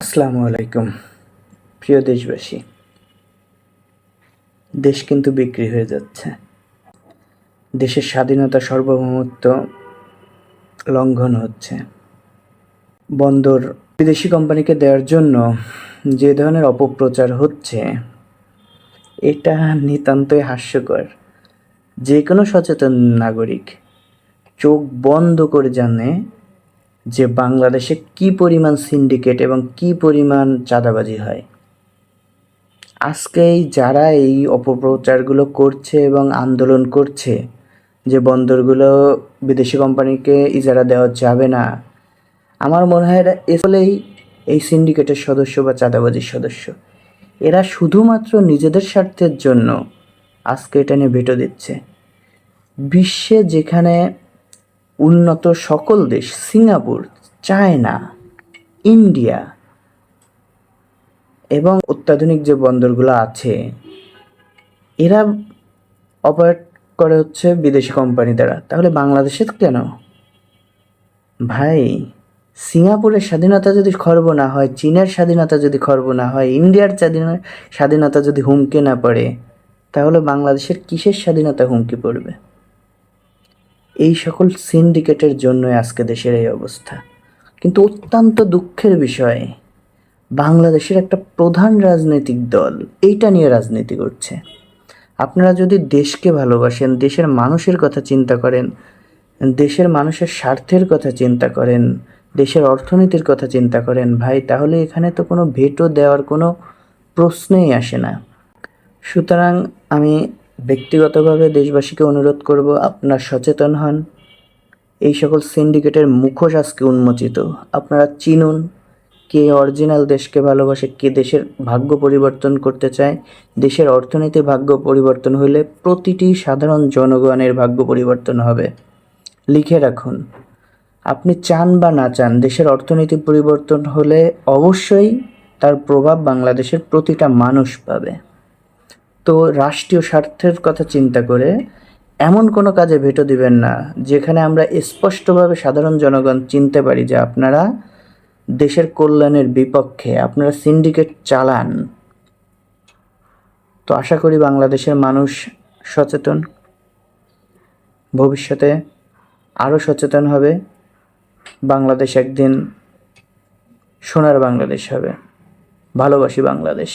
আসসালামু আলাইকুম। প্রিয় দেশবাসী, দেশ কিন্তু বিক্রি হয়ে যাচ্ছে। দেশের স্বাধীনতা সার্বভৌমত্ব লঙ্ঘন হচ্ছে। বন্দর বিদেশি কোম্পানিকে দেওয়ার জন্য যে ধরনের অপপ্রচার হচ্ছে, এটা নিতান্তই হাস্যকর। যে কোনো সচেতন নাগরিক চোখ বন্ধ করে জানে যে বাংলাদেশে কি পরিমাণ সিন্ডিকেট এবং কি পরিমাণ চাঁদাবাজি হয়। আজকেই যারা এই অপপ্রচারগুলো করছে এবং আন্দোলন করছে, যে বন্দরগুলো বিদেশি কোম্পানিকে ইজারা দেওয়া যাবে না, আমার মনে হয় এরা এসলেই এই সিন্ডিকেটের সদস্য বা চাঁদাবাজির সদস্য। এরা শুধুমাত্র নিজেদের স্বার্থের জন্য আজকে এটা নিয়ে ভেটো দিচ্ছে। বিশ্বে যেখানে উন্নত সকল দেশ, সিঙ্গাপুর, চায়না, ইন্ডিয়া এবং অত্যাধুনিক যে বন্দরগুলো আছে, এরা অপারেট করে হচ্ছে বিদেশি কোম্পানি দ্বারা। তাহলে বাংলাদেশে কেন? ভাই, সিঙ্গাপুরের স্বাধীনতা যদি খর্ব না হয়, চীনের স্বাধীনতা যদি খর্ব না হয়, ইন্ডিয়ার স্বাধীন- স্বাধীনতা যদি হুমকি না পড়ে, তাহলে বাংলাদেশের কিসের স্বাধীনতা হুমকি পড়বে? এই সকল সিন্ডিকেটের জন্যই আজকে দেশের এই অবস্থা। কিন্তু অত্যন্ত দুঃখের বিষয়, বাংলাদেশের একটা প্রধান রাজনৈতিক দল এইটা নিয়ে রাজনীতি করছে। আপনারা যদি দেশকে ভালোবাসেন, দেশের মানুষের কথা চিন্তা করেন, দেশের মানুষের স্বার্থের কথা চিন্তা করেন, দেশের অর্থনীতির কথা চিন্তা করেন, ভাই, তাহলে এখানে তো কোনো ভেটো দেওয়ার কোনো প্রশ্নই আসে না। সুতরাং আমি ব্যক্তিগতভাবে দেশবাসীকে অনুরোধ করব আপনারা সচেতন হন। এই সকল সিন্ডিকেটের মুখোশ আজকে উন্মোচিত। আপনারা চিনুন কে অরিজিনাল দেশকে ভালোবাসে, কে দেশের ভাগ্য পরিবর্তন করতে চায়। দেশের অর্থনীতি ভাগ্য পরিবর্তন হলে প্রতিটি সাধারণ জনগণের ভাগ্য পরিবর্তন হবে। লিখে রাখুন, আপনি চান বা না চান, দেশের অর্থনীতি পরিবর্তন হলে অবশ্যই তার প্রভাব বাংলাদেশের প্রতিটা মানুষ পাবে। তো রাষ্ট্রীয় স্বার্থের কথা চিন্তা করে এমন কোনো কাজে ভেটো দিবেন না, যেখানে আমরা স্পষ্টভাবে সাধারণ জনগণ চিনতে পারি যে আপনারা দেশের কল্যাণের বিপক্ষে, আপনারা সিন্ডিকেট চালান। তো আশা করি বাংলাদেশের মানুষ সচেতন, ভবিষ্যতে আরও সচেতন হবে, বাংলাদেশ একদিন সোনার বাংলাদেশ হবে, ভালোবাসি বাংলাদেশ।